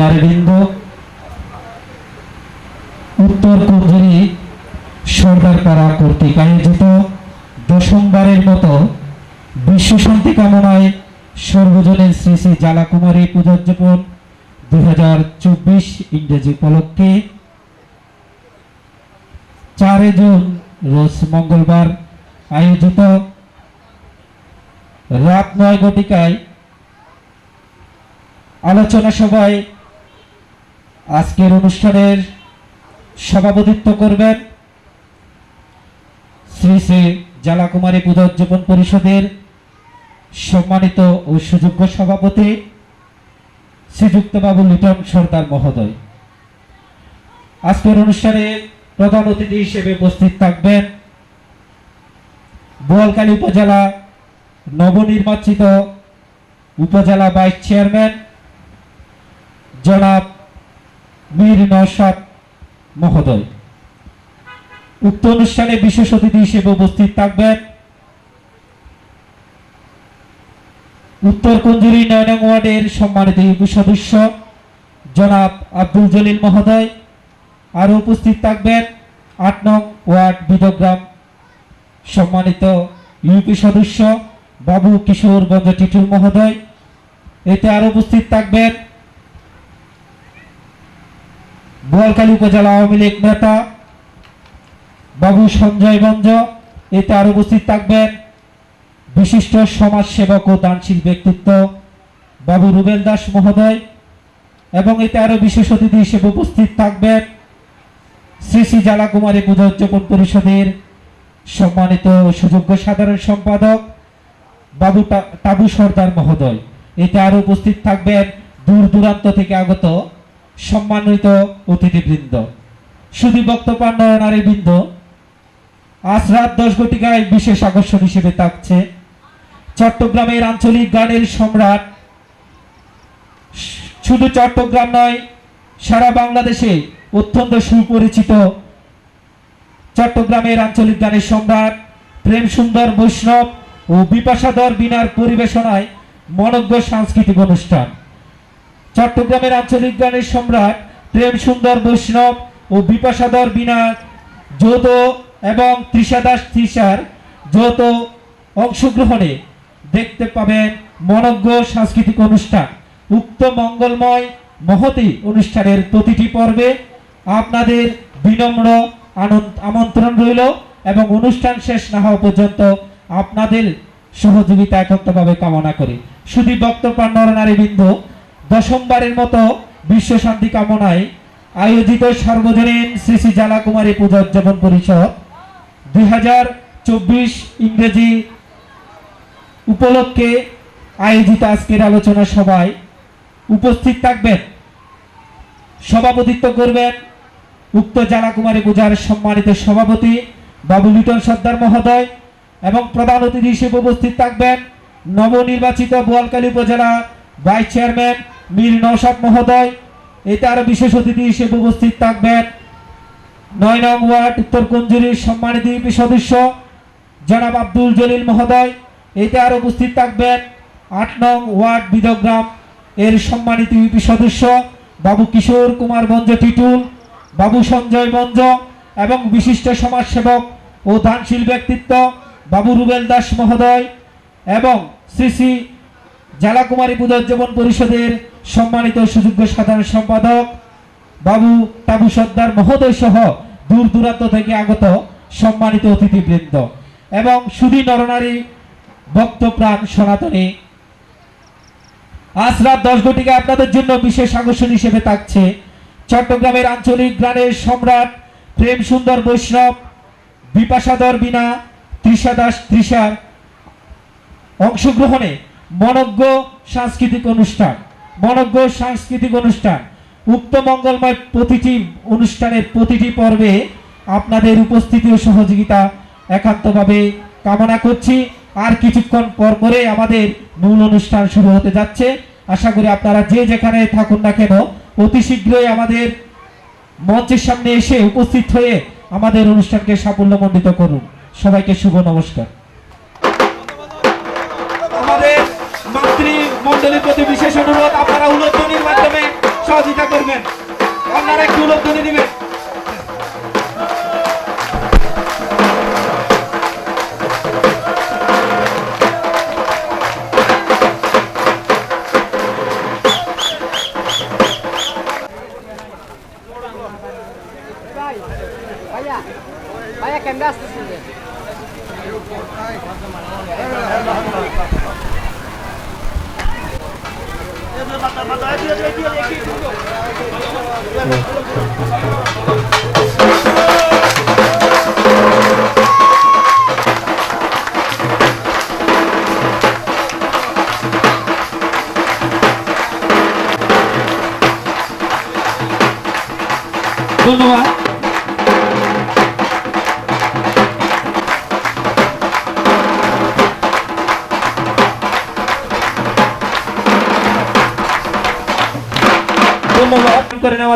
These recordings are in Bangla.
লারবিন্দ উত্তর কুঞ্জুরি সর্দারপাড়া কর্তৃক আয়োজিত। দশমবারের মতো বিশ্ব শান্তি কামনায় সর্বজনীন শ্রী শ্রী জ্বালাকুমারী পূজোজ্জাপন দুই হাজার চব্বিশ ইংরেজি উপলক্ষে। চারে জুন, রোজ মঙ্গলবার, আয়োজিত রাত নয় ঘটিকায় আলোচনা সভায় আজকের অনুষ্ঠানের সভাপতিত্ব করবেন শ্রী শ্রী জ্বালাকুমারী পূজা উদযাপন পরিষদের সম্মানিত ও সুযোগ্য সভাপতি শ্রীযুক্ত বাবু লিটন সর্দার মহোদয়। আজকের অনুষ্ঠানে প্রধান অতিথি হিসেবে উপস্থিত থাকবেন বোয়ালকালী উপজেলা নবনির্বাচিত উপজেলা ভাইস চেয়ারম্যান জনাব মীর নওশাদ মহোদয়। উক্ত অনুষ্ঠানে বিশেষ অতিথি হিসেবে উপস্থিত থাকবেন উত্তর কুঞ্জুরি নয় নং ওয়ার্ডের সম্মানিত সদস্য জনাব আব্দুল জলিল মহোদয়। আরও উপস্থিত থাকবেন আট নং ওয়ার্ড বিদগ্রাম সম্মানিত ইউপি সদস্য বাবু কিশোর গঞ্জ টিটুল মহোদয়। এতে আরও উপস্থিত থাকবেন বোয়ালখালী উপজেলা আওয়ামী লীগ নেতা বাবু সঞ্জয় গঞ্জ এতে আরও উপস্থিত থাকবেন। বিশিষ্ট সমাজসেবক ও দানশীল ব্যক্তিত্ব বাবু রুবেল দাস মহোদয় এবং এতে আরও বিশেষ অতিথি হিসেবে উপস্থিত থাকবেন শ্রী শ্রী জ্বালাকুমারী পূজা উদযাপন পরিষদের সম্মানিত সুযোগ্য সাধারণ সম্পাদক বাবু টাবু সর্দার মহোদয়। এতে আরও উপস্থিত থাকবেন দূর দূরান্ত থেকে আগত সম্মানিত অতিথিবৃন্দ শুধু বক্তব্য নারীবৃন্দ, আজ রাত দশ ঘটিকায় বিশেষ আকর্ষণ হিসেবে থাকছে চট্টগ্রামের আঞ্চলিক গানের সম্রাট। শুধু চট্টগ্রাম নয়, সারা বাংলাদেশে অত্যন্ত সুপরিচিত চট্টগ্রামের আঞ্চলিক গানের সম্রাট প্রেম সুন্দর বৈষ্ণব ও বিপাশাদর বিনার পরিবেশনায় মনজ্ঞ সাংস্কৃতিক অনুষ্ঠান। চট্টগ্রামের আঞ্চলিক গানের সম্রাট প্রেম সুন্দর বৈষ্ণব ও বিপাশাদর বিনার যৌথ এবং তৃষা দাস তৃষার যৌথ অংশগ্রহণে দেখতে পাবেন মনজ্ঞ সাংস্কৃতিক অনুষ্ঠান। উক্ত মঙ্গলময় মহতি অনুষ্ঠানের প্রতিটি পর্বে আপনাদের বিনম্র আমন্ত্রণ রইল এবং অনুষ্ঠান শেষ না হওয়া পর্যন্ত আপনাদের সহযোগিতা একত্রভাবে কামনা করি। শুধু বক্তব্য নরনারীবৃন্দ দশমবারের মতো বিশ্ব শান্তি কামনায় আয়োজিত সার্বজনীন শ্রী শ্রী জ্বালাকুমারী পূজা উদযাপন পরিষদ দুই হাজার চব্বিশ ইংরেজি উপলক্ষে আয়োজিত আজকের আলোচনা সভায় উপস্থিত থাকবেন, সভাপতিত্ব করবেন উক্ত জ্বালাকুমারী পূজার সম্মানিত সভাপতি বাবু লিটন সর্দার মহোদয় এবং প্রধান অতিথি হিসেবে উপস্থিত থাকবেন নবনির্বাচিত বোয়ালকালী উপজেলা ভাইস চেয়ারম্যান মীর নৌসাদ মহোদয় এতে আরও বিশেষ অতিথি হিসেবে উপস্থিত থাকবেন। নয় নং ওয়ার্ড উত্তর কুঞ্জুরির সম্মানিত ইউপি সদস্য, জনাব আব্দুল জলিল মহোদয় এতে আরও উপস্থিত থাকবেন। আট নং ওয়ার্ড, বিদগ্রাম, এর সম্মানিত ইউপি সদস্য, বাবু কিশোর কুমার বঞ্জ টিটুল, বাবু সঞ্জয় বঞ্জ এবং বিশিষ্ট সমাজসেবক ও দানশীল ব্যক্তিত্ব বাবু রুবেল দাস মহোদয় এবং শ্রী শ্রী জেলাকুমারী পুজোজ্জীবন পরিষদের সম্মানিত সুযোগ্য সাধারণ সম্পাদক বাবু টাবু সর্দার মহোদয় সহ দূর দূরান্ত থেকে আগত সম্মানিত অতিথিবৃন্দ এবং সুধী নরনারী ভক্ত প্রাণ সনাতনী। আজ রাত দশ ঘটিকা আপনাদের জন্য বিশেষ আকর্ষণ হিসেবে থাকছে চট্টগ্রামের আঞ্চলিক গানের সম্রাট প্রেম সুন্দর বৈষ্ণব বিপাশাদর বিনা তৃষা দাস তৃষার অংশগ্রহণে মনজ্ঞ সাংস্কৃতিক অনুষ্ঠান, মনজ্ঞ সাংস্কৃতিক অনুষ্ঠান। উক্ত মঙ্গলময় প্রতিটি অনুষ্ঠানের প্রতিটি পর্বে আপনাদের উপস্থিতি ও সহযোগিতা একান্তভাবে কামনা করছি। আর কিছুক্ষণ পর পরে আমাদের মূল অনুষ্ঠান শুরু হতে যাচ্ছে। আশা করি আপনারা যে যেখানে থাকুন না কেন, অতি শীঘ্রই আমাদের মঞ্চের সামনে এসে উপস্থিত হয়ে আমাদের অনুষ্ঠানকে সাফল্যমণ্ডিত করুন। সবাইকে শুভ নমস্কার। মাতৃমন্ডলীর প্রতি বিশেষ অনুরোধ আপনারা উলোধনির মাধ্যমে সহযোগিতা করবেন। আপনারা একটু উলোধনী দিবেন।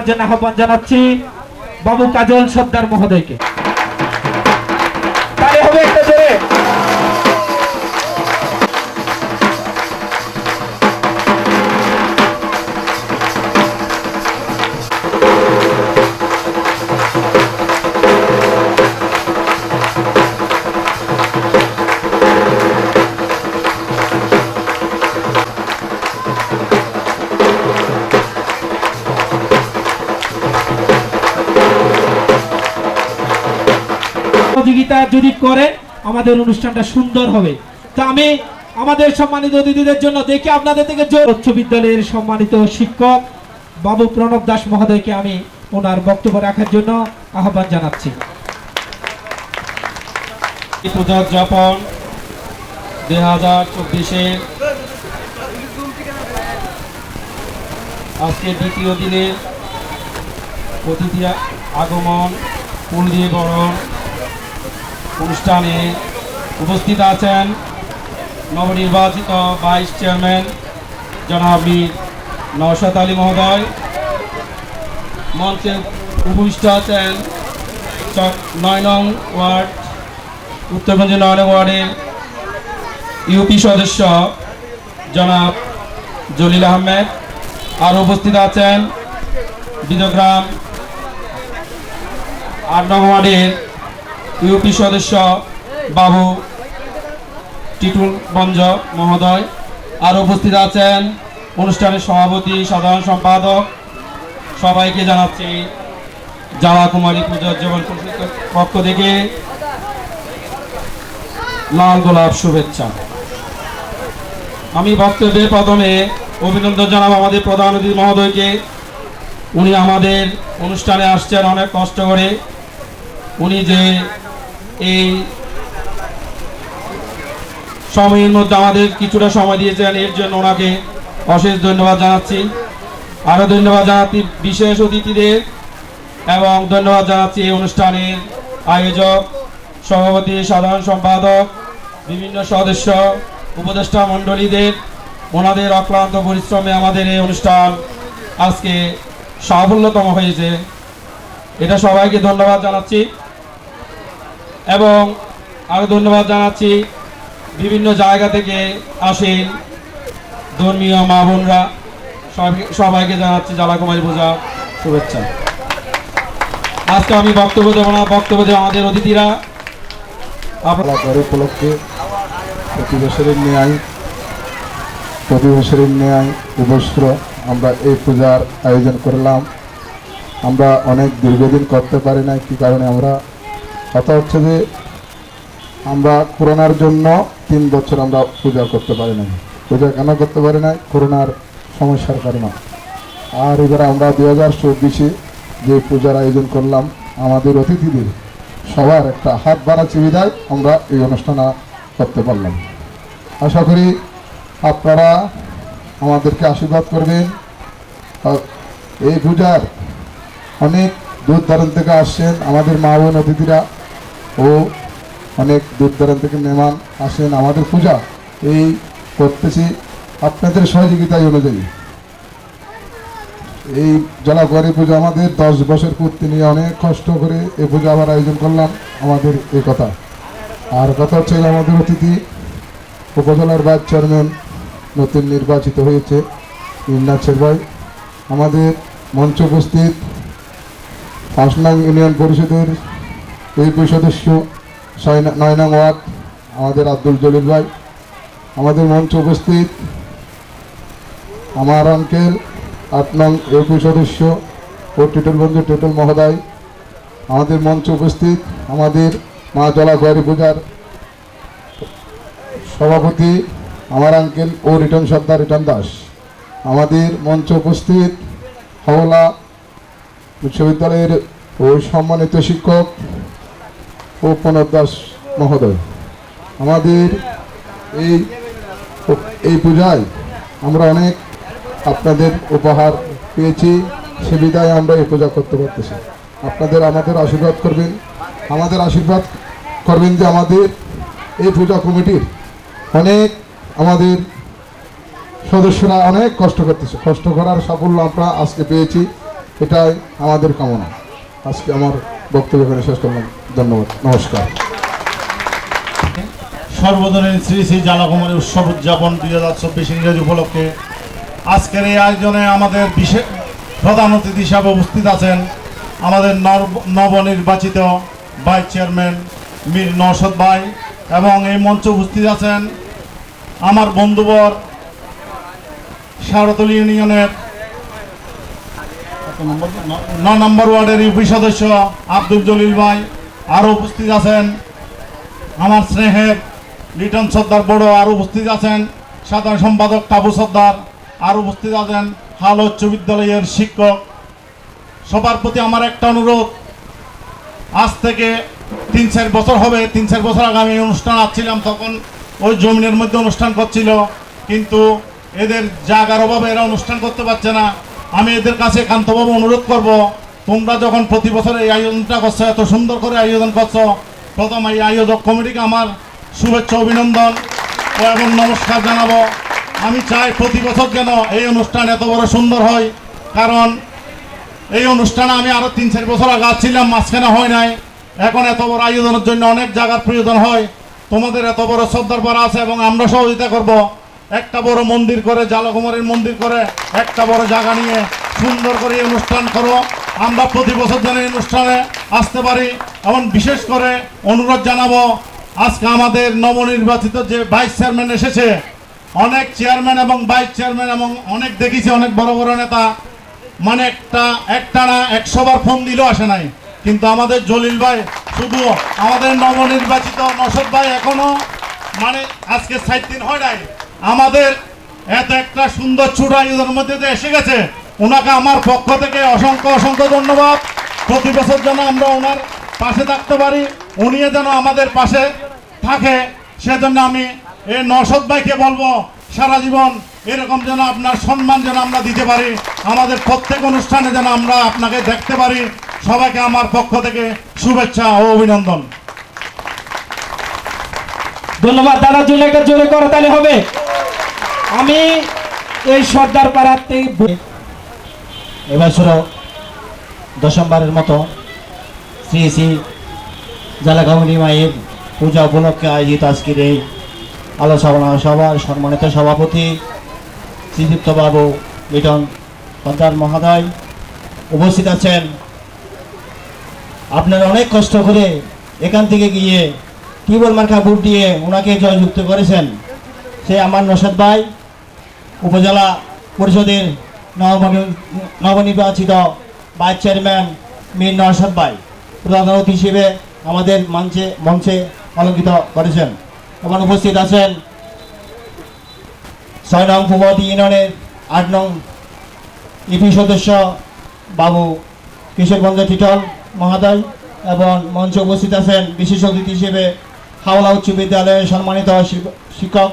জন্য আহ্বান জানাচ্ছি বাবু কাজল সর্দার মহোদয়কে। যদি করেন আমাদের অনুষ্ঠানটা সুন্দর হবে। তা আমি আমাদের সম্মানিত অতিথিদের জন্য দেখে আপনাদের থেকে জোর। উচ্চ বিদ্যালয়ের সম্মানিত শিক্ষক বাবু প্রণব দাস মহোদয়কে আমি ওনার বক্তব্য রাখার জন্য আহ্বান জানাচ্ছি। পূজা উদযাপন দুই হাজার চব্বিশে আজকে দ্বিতীয় দিনে অতিথি আগমন, ফুল দিয়ে বরণ অনুষ্ঠানে উপস্থিত আছেন নবনির্বাচিত ভাইস চেয়ারম্যান জনাব মীর নওশাদ আলী মহোদয়, মঞ্চে উপবিষ্ট আছেন নয় নং ওয়ার্ড উত্তরগঞ্জ নয় নং ওয়ার্ডের ইউপি সদস্য জনাব জলিল আহমেদ। আর উপস্থিত আছেন বিদগ্রাম আট নং ওয়ার্ডের ইউপি সদস্য বাবু টিটুল বঞ্জ মহোদয়। আর উপস্থিত আছেন অনুষ্ঠানের সভাপতি, সাধারণ সম্পাদক। সবাইকে জানাচ্ছি জালা কুমারী পূজা উদযাপন পরিষদের পক্ষ থেকে লাল গোলাপ শুভেচ্ছা। আমি বক্তব্যের প্রথমে অভিনন্দন জানাব আমাদের প্রধান অতিথি মহোদয়কে। উনি আমাদের অনুষ্ঠানে আসছেন অনেক কষ্ট করে। উনি যে এই সময়ের মধ্যে আমাদের কিছুটা সময় দিয়েছেন, এর জন্য ওনাকে অশেষ ধন্যবাদ জানাচ্ছি। আরও ধন্যবাদ জানাচ্ছি বিশেষ অতিথিদের এবং ধন্যবাদ জানাচ্ছি এই অনুষ্ঠানের আয়োজক, সভাপতি, সাধারণ সম্পাদক, বিভিন্ন সদস্য, উপদেষ্টা মণ্ডলীদের, ওনাদের অক্লান্ত পরিশ্রমে আমাদের এই অনুষ্ঠান আজকে সাফল্যতম হয়েছে। এটা সবাইকে ধন্যবাদ জানাচ্ছি। এবং আরও ধন্যবাদ জানাচ্ছি বিভিন্ন জায়গা থেকে আসেন ধর্মীয় মা বোনরা। সবাইকে জানাচ্ছি জ্বালাকুমারী পূজা শুভেচ্ছা। আজকে আমি বক্তব্য দেবো না, বক্তব্য দেবো আমাদের অতিথিরা। আপনার উপলক্ষে প্রতি বছরের ন্যায় প্রতি বছরের ন্যায় এবছর আমরা এই পূজার আয়োজন করলাম। আমরা অনেক দীর্ঘদিন করতে পারি না কি কারণে আমরা কথা হচ্ছে যে আমরা করোনার জন্য তিন বছর আমরা পূজা করতে পারি না পূজা কেন করতে পারি না করোনার সমস্যার কারণে। আর এবার আমরা দু হাজার চব্বিশে যে পূজার আয়োজন করলাম, আমাদের অতিথিদের সবার একটা হাত বাড়া সুবিধায় আমরা এই অনুষ্ঠান করতে পারলাম। আশা করি আপনারা আমাদেরকে আশীর্বাদ করবেন। এই পূজার অনেক দূর দূরান্ত থেকে আসছেন আমাদের মা বোন অতিথিরা। ও অনেক দূর দূরান্ত থেকে মেহমান আসেন, আমাদের পূজা এই করতেছি আপনাদের সহযোগিতায় অনুযায়ী। এই জলাকুয়ারি পুজো আমাদের দশ বছর করতে নিয়ে অনেক কষ্ট করে এই পুজো আবার আয়োজন করলাম, আমাদের এই কথা। আর কথা হচ্ছে আমাদের অতিথি উপজেলার ভাইস চেয়ারম্যান নতুন নির্বাচিত হয়েছে ইন্নাছের ভাই। আমাদের মঞ্চ উপস্থিত পাঁচ নং ইউনিয়ন পরিষদের ইউপি সদস্য ছয় ন- নয় নং ওয়ার্ড, আমাদের আব্দুল জলিল ভাই, আমাদের মঞ্চে উপস্থিত আমার আঙ্কেল আট নং ইউপি সদস্য ও টিটল বন্ধু টিটল মহোদয়, আমাদের মঞ্চে উপস্থিত আমাদের মা জলা গৌরী পূজার সভাপতি, আমার আঙ্কেল ও রিটন সর্দার রিটন দাস। আমাদের মঞ্চে উপস্থিত হাওলা বিশ্ববিদ্যালয়ের ও সম্মানিত শিক্ষক ও প্রণব দাস মহোদয়, আমাদের এই এই পূজায় আমরা অনেক আপনাদের উপহার পেয়েছি, সে বিদায় আমরা এই পূজা করতে পারতেছি। আপনাদের আমাদের আশীর্বাদ করবেন, আমাদের আশীর্বাদ করবেন যে আমাদের এই পূজা কমিটির অনেক আমাদের সদস্যরা অনেক কষ্ট করতেছে। কষ্ট করার সাফল্য আমরা আজকে পেয়েছি, এটাই আমাদের কামনা। আজকে আমার বক্তব্য এখানে শেষ করলাম ধন্যবাদ নমস্কার সর্বজনীন শ্রী শ্রী জ্বালাকুমারী উৎসব উদযাপন দুই হাজার চব্বিশ ইংরেজি উপলক্ষে আজকের এই আয়োজনে আমাদের বিশেষ প্রধান অতিথি হিসাবে উপস্থিত আছেন আমাদের নব- নবনির্বাচিত ভাইস চেয়ারম্যান মীর নওশদ ভাই এবং এই মঞ্চে উপস্থিত আছেন আমার বন্ধুবর শারতুল ইউনিয়নের? ন- নম্বর ওয়ার্ডের ইউপি সদস্য আব্দুল জলিল ভাই। আরও উপস্থিত আছেন আমার স্নেহের লিটন সর্দার বড়, আর উপস্থিত আছেন সাধারণ সম্পাদক টাবু সর্দার, আর উপস্থিত আছেন হাল উচ্চ বিদ্যালয়ের শিক্ষক। সবার প্রতি আমার একটা অনুরোধ, আজ থেকে তিন চার বছর হবে, তিন চার বছর আগে আমি অনুষ্ঠান আসছিলাম তখন, ওই জমিনের মধ্যে অনুষ্ঠান করছিল, কিন্তু এদের জায়গার অভাবে এরা অনুষ্ঠান করতে পারছে না। আমি এদের কাছে একান্তভাবে অনুরোধ করব, তোমরা যখন প্রতি বছর এই আয়োজনটা করছ, এত সুন্দর করে আয়োজন করছ, প্রথম এই আয়োজক কমিটিকে আমার শুভেচ্ছা, অভিনন্দন এবং নমস্কার জানাব। আমি চাই প্রতি বছর যেন এই অনুষ্ঠান এত বড় সুন্দর হয়, কারণ এই অনুষ্ঠানে আমি আরও তিন চার বছর আগে ছিলাম মাঝখানে হয় নাই। এখন এত বড় আয়োজনের জন্য অনেক জায়গার প্রয়োজন হয়। তোমাদের এত বড় শ্রদ্ধার পাড়া আছে এবং আমরা সহযোগিতা করব। একটা বড় মন্দির করে, জালকুমারীর মন্দির করে, একটা বড় জায়গা নিয়ে সুন্দর করে অনুষ্ঠান করো। আমরা প্রতি বছর যেন এই অনুষ্ঠানে আসতে পারি এবং বিশেষ করে অনুরোধ জানাব, আজকে আমাদের নবনির্বাচিত যে ভাইস চেয়ারম্যান এসেছে, অনেক চেয়ারম্যান এবং ভাইস চেয়ারম্যান এবং অনেক দেখেছি অনেক বড় বড় নেতা মানে একটা একটা না একশো বার ফোন দিলেও আসে নাই। কিন্তু আমাদের জলিল ভাই, শুধু আমাদের নবনির্বাচিত নসদ ভাই এখনও মানে আজকে সাত দিন হয় নাই আমাদের এত একটা সুন্দর ছোট আয়োজনের মধ্যে এসে গেছে। ওনাকে আমার পক্ষ থেকে অসংখ্য অসংখ্য ধন্যবাদ। প্রতি বছর যেন আমরা ওনার পাশে থাকতে পারি উনিও যেন আমাদের পাশে থাকে, সেজন্য আমি এই নসদ ভাইকে বলব, সারা জীবন এরকম যেন আপনার সম্মান যেন আমরা দিতে পারি, আমাদের প্রত্যেক অনুষ্ঠানে যেন আমরা আপনাকে দেখতে পারি। সবাইকে আমার পক্ষ থেকে শুভেচ্ছা ও অভিনন্দন। ধন্যবাদ দাদা একটা জোরে করো তাহলে হবে। আমি এই সর্দার পাড়াতে এবছরও দশমবারের মতো শ্রী শ্রী জালাগামনি মায়ের পূজা উপলক্ষে আয়োজিত আজকের এই আলোচনা সভার সম্মানিত সভাপতি শ্রীযুক্ত বাবু লিটন সর্দার মহোদয় উপস্থিত আছেন। আপনারা অনেক কষ্ট করে এখান থেকে গিয়ে টিউবওয়েল মার্কা বুট দিয়ে ওনাকে জয়যুক্ত করেছেন। সে আমার নসাদ ভাই, উপজেলা পরিষদের নবনি- নবনির্বাচিত ভাইস চেয়ারম্যান মীর নরসাদ ভাই, প্রধান অতিথি হিসেবে আমাদের মঞ্চে মঞ্চে অলঙ্কিত করেছেন। এবং উপস্থিত আছেন ছয় নং ফুবদি ইউনিয়নের আট নং ইপি সদস্য বাবু কিশোরগঞ্জ টিটল মহোদয় এবং মঞ্চে উপস্থিত আছেন বিশেষ অতিথি হিসেবে হাওলা উচ্চ বিদ্যালয়ের সম্মানিত শিক- শিক্ষক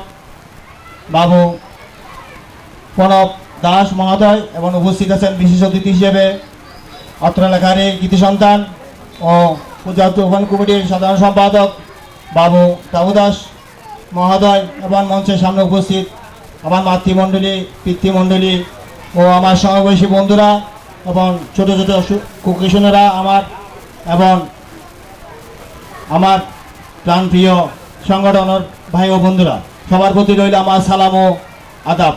বাবু প্রণব দাস মহোদয় এবং উপস্থিত আছেন বিশেষ অতিথি হিসেবে অত্র এই কৃতি সন্তান ও পূজা উদ্যোগন কমিটির সাধারণ সম্পাদক বাবু টাবু দাস মহোদয় এবং মঞ্চের সামনে উপস্থিত আমার মাতৃমণ্ডলী, পিতৃমণ্ডলী ও আমার সমবয়সী বন্ধুরা এবং ছোট ছোট কুকিশনেরা আমার এবং আমার প্রাণপ্রিয় সংগঠনের ভাই ও বন্ধুরা। সবার প্রতি রইল আমার সালাম ও আদাব।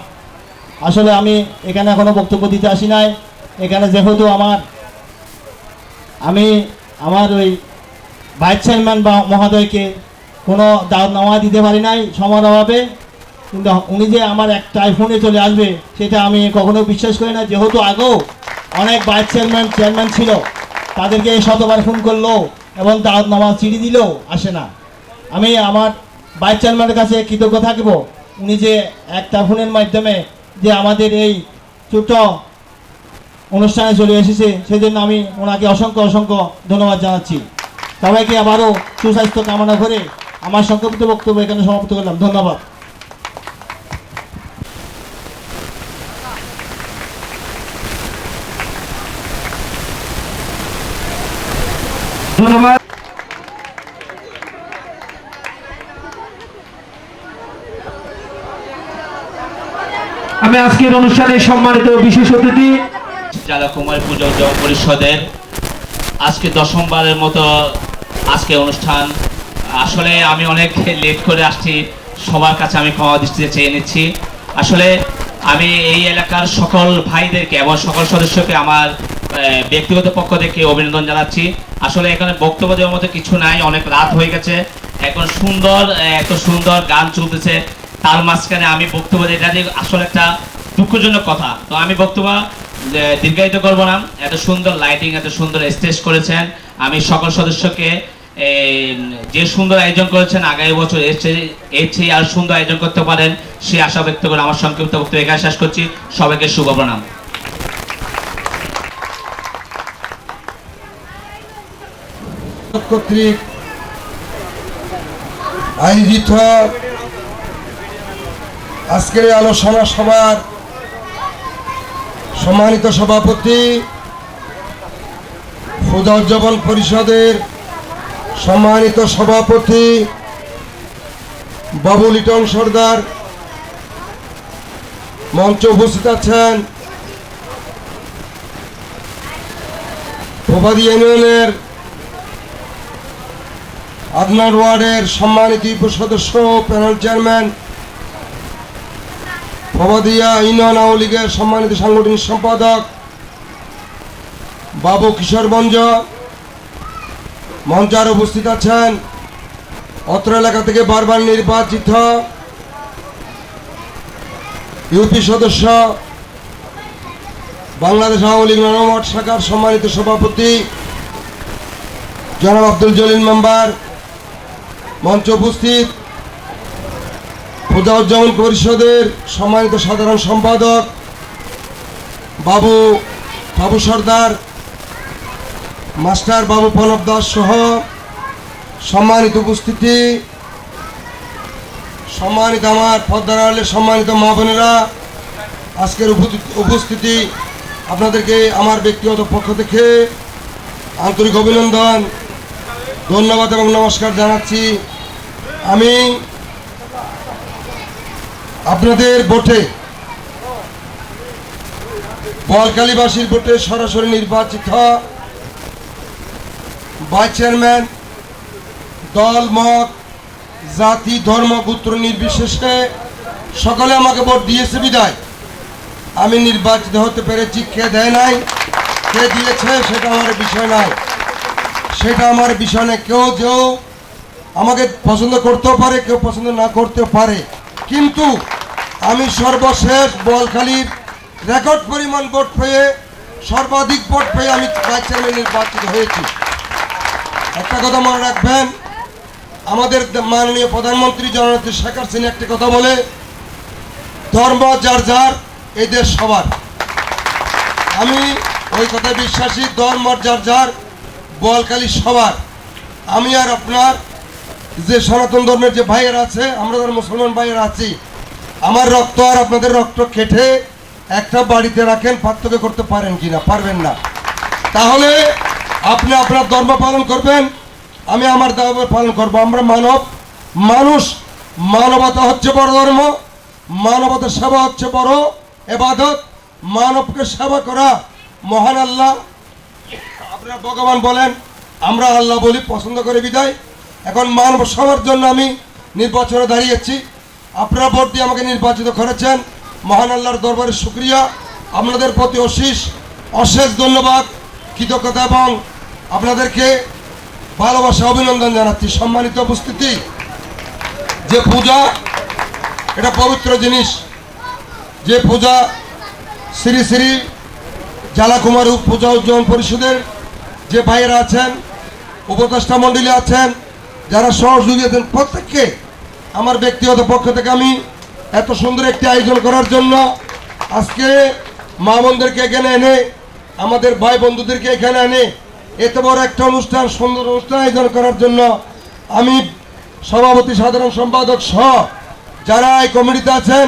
আসলে আমি এখানে এখনও বক্তব্য দিতে আসি নাই। এখানে যেহেতু আমার, আমি আমার ওই ভাইস চেয়ারম্যান বা মহোদয়কে কোনো দাওয়াত দিতে পারি নাই সময়ের অভাবে। কিন্তু উনি যে আমার একটা আইফোনে চলে আসবে, সেটা আমি কখনো বিশ্বাস করি না। যেহেতু আগেও অনেক ভাইস চেয়ারম্যান চেয়ারম্যান ছিল, তাদেরকে শতবার ফোন করল এবং দাওয়াত নামা চিঠি দিলেও আসে না। আমি আমার ভাইস চেয়ারম্যানের কাছে কৃতজ্ঞ থাকব। উনি যে একটা ফোনের মাধ্যমে যে আমাদের এই ছোট অনুষ্ঠানে চলে এসেছে, সেজন্য আমি ওনাকে অসংখ্য অসংখ্য ধন্যবাদ জানাচ্ছি। সবাইকে আবারও সুস্বাস্থ্য কামনা করে আমার সংক্ষিপ্ত বক্তব্য এখানে সমাপ্ত করলাম। ধন্যবাদ। ধন্যবাদ। আমি আজকের অনুষ্ঠানে সম্মানিত বিশেষ অতিথি। জেলা কুমারী পুজো পরিষদের আজকে দশমবারের মতো আজকে অনুষ্ঠান। আসলে আমি অনেক লেট করে আসছি, সবার কাছে আমি ক্ষমা দৃষ্টিতে চেয়ে নিচ্ছি। আসলে আমি এই এলাকার সকল ভাইদেরকে এবং সকল সদস্যকে আমার ব্যক্তিগত পক্ষ থেকে অভিনন্দন জানাচ্ছি। আসলে এখানে বক্তব্য দেওয়ার মতো কিছু নাই, অনেক রাত হয়ে গেছে। এখন সুন্দর এত সুন্দর গান চলতেছে। তার মাঝখানে আমি বক্তব্য এটা যে আসলে একটা দুঃখজনক কথা। তো আমি বক্তব্য দীর্ঘায়িত করব না। এত সুন্দর লাইটিং এত সুন্দর স্টেজ করেছেন। আমি সকল সদস্যকে যে সুন্দর আয়োজন করেছেন, আগামী বছর এর চেয়ে আর সুন্দর আয়োজন করতে পারেন, সে আশা ব্যক্ত করে আমার সংক্ষিপ্ত বক্তব্য এখানে শেষ করছি। সবাইকে শুভ প্রণাম কর্তৃক আয়োজিত আজকের আলোচনা সভার সম্মানিত সভাপতি, ক্ষুদা উদযাপন পরিষদের সম্মানিত সভাপতি, বাবু লিটন সর্দার, মঞ্চে উপস্থিত আছেন প্রভাদী ইউনিয়নের আদনার ওয়ার্ডের সম্মানিত উপসদস্য panel chairman Prabadia union Awami লীগের সম্মানিত সাংগঠনিক সম্পাদক বাবু কিশোরগঞ্জ মঞ্চার উপস্থিত আছেন। অত্র এলাকা থেকে বারবার নির্বাচিত ইউপি সদস্য, বাংলাদেশ আওয়ামী লীগ নরমঠ শাখার সম্মানিত সভাপতি, জনাব আব্দুল জলিল মেম্বার, মঞ্চে উপস্থিত। পূজা পরিষদের সম্মানিত সাধারণ সম্পাদক বাবু বাবু সর্দার, মাস্টার বাবু প্রণব দাস সহ সম্মানিত উপস্থিতি, সম্মানিত আমার পদ্মার আড়ালের সম্মানিত মা বোনেরা, আজকের উপস্থিতি আপনাদেরকে আমার ব্যক্তিগত পক্ষ থেকে আন্তরিক অভিনন্দন, ধন্যবাদ এবং নমস্কার জানাচ্ছি। আমি আপনাদের ভোটে বলকালীবাসীর ভোটে সরাসরি নির্বাচিত ভাইস চেয়ারম্যান, দল, মত, জাতি, ধর্ম, গোত্র নির্বিশেষে সকলে আমাকে ভোট দিয়েছে বিদায়। আমি নির্বাচিত হতে পেরেছি, কে দেয় নাই, কে দিয়েছে সেটা আমার বিষয় নাই সেটা আমার বিষয় নয়, কেউ যেও আমাকে পছন্দ করতেও পারে, কেউ পছন্দ না করতেও পারে। কিন্তু আমি সর্বশেষ বলখালির রেকর্ড পরিমাণ ভোট পেয়ে, সর্বাধিক ভোট পেয়ে আমি ভাইস চেয়ারম্যান নির্বাচিত হয়েছি। একটা কথা মনে রাখবেন, আমাদের মাননীয় প্রধানমন্ত্রী জননেত্রী শেখ হাসিনা একটি কথা বলে, ধর্ম যার যার এই দেশ সবার। আমি ওই কথায় বিশ্বাসী, ধর্ম যার যার বলকালী সবার। আমি আর আপনার যে সনাতন ধর্মের যে ভাইয়েরা আছে, আমরা মুসলমান ভাইয়েরা আছি আমার রক্ত আর আপনাদের রক্ত কেটে একটা বাড়িতে রাখেন, পার্থক্য করতে পারেন কি না পারবেন না। তাহলে আপনি আপনার ধর্ম পালন করবেন, আমি আমার ধর্ম পালন করব। আমরা মানব, মানুষ, মানবতা হচ্ছে বড় ধর্ম, মানবতার সেবা হচ্ছে বড় এবাদত, মানবকে সেবা করা মহান আল্লাহ। আপনার ভগবান বলেন, আমরা আল্লাহ বলি, পছন্দ করে বিদায়। এখন মানব সবার জন্য আমি নির্বাচনে দাঁড়িয়েছি। আপনারা ভোট দিয়ে আমাকে নির্বাচিত করেছেন। মহান আল্লাহর দরবারে শুক্রিয়া। আপনাদের প্রতি অশেষ অশেষ ধন্যবাদ, কৃতজ্ঞতা এবং আপনাদেরকে ভালোবাসা, অভিনন্দন জানাচ্ছি। সম্মানিত উপস্থিতি, যে পূজা, এটা পবিত্র জিনিস। যে পূজা শ্রী শ্রী জালাকুমার পূজা উজ্জ্বল পরিষদের যে ভাইয়েরা আছেন, উপদেষ্টা মণ্ডলী আছেন, যারা সহযোগী আছেন, প্রত্যেককে আমার ব্যক্তিগত পক্ষ থেকে আমি এত সুন্দর একটি আয়োজন করার জন্য আজকে মা বোনদেরকে এখানে এনে, আমাদের ভাই বন্ধুদেরকে এখানে এনে এত বড় একটা অনুষ্ঠান, সুন্দর অনুষ্ঠান আয়োজন করার জন্য আমি সভাপতি সাধারণ সম্পাদক সহ যারা এই কমিটিতে আছেন,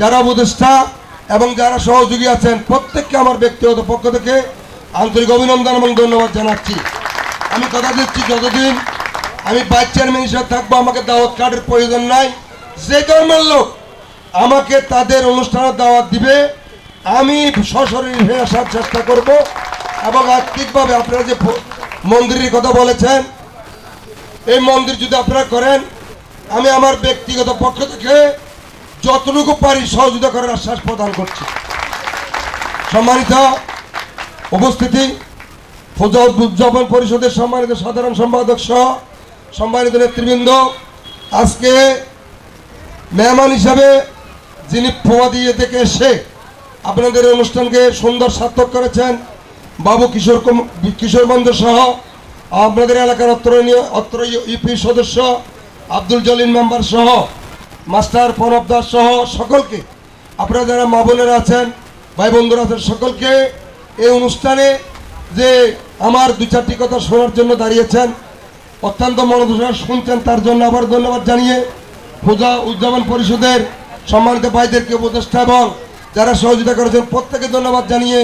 যারা উপদেষ্টা এবং যারা সহযোগী আছেন, প্রত্যেককে আমার ব্যক্তিগত পক্ষ থেকে আন্তরিক অভিনন্দন এবং ধন্যবাদ জানাচ্ছি। আমি কথা দিচ্ছি যতদিন আমি চেয়ারম্যান হিসেবে থাকব, আমাকে দাওয়াত কার্ডের প্রয়োজন নাই। যে ধর্মের লোক আমাকে তাদের অনুষ্ঠানে দাওয়াত দিবে, আমি সশরীর হয়ে আসার চেষ্টা করব। এবং আর্থিকভাবে আপনারা যে মন্দিরের কথা বলেছেন, এই মন্দির যদি আপনারা করেন, আমি আমার ব্যক্তিগত পক্ষ থেকে যতটুকু পারি সহযোগিতা করার আশ্বাস প্রদান করছি। সম্মানিত উপস্থিতি পূজা উদযাপন পরিষদের সম্মানিত সাধারণ সম্পাদক সহ সম্মানিত নেতৃবৃন্দ, আজকে মেহমান হিসাবে যিনি ফোয়া থেকে এসে আপনাদের অনুষ্ঠানকে সুন্দর সার্থক করেছেন, বাবু কিশোর কিশোরগঞ্জ সহ আপনাদের এলাকার অত্র অত্র ইউপি সদস্য আব্দুল জলিল মেম্বার সহ, মাস্টার প্রণব দাস সহ সকলকে, আপনারা যারা মা বোনেরা আছেন, ভাই বন্ধুরা আছেন, সকলকে এই অনুষ্ঠানে যে আমার দু চারটি কথা শোনার জন্য দাঁড়িয়েছেন অত্যন্ত মনোদূষণ শুনছেন, তার জন্য আবার ধন্যবাদ জানিয়ে পূজা উদযাপন পরিষদের সম্মানিত ভাইদেরকে, উপদেষ্টা এবং যারা সহযোগিতা করেছেন প্রত্যেকে ধন্যবাদ জানিয়ে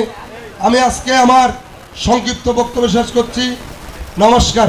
আমি আজকে আমার সংক্ষিপ্ত বক্তব্য শেষ করছি। নমস্কার।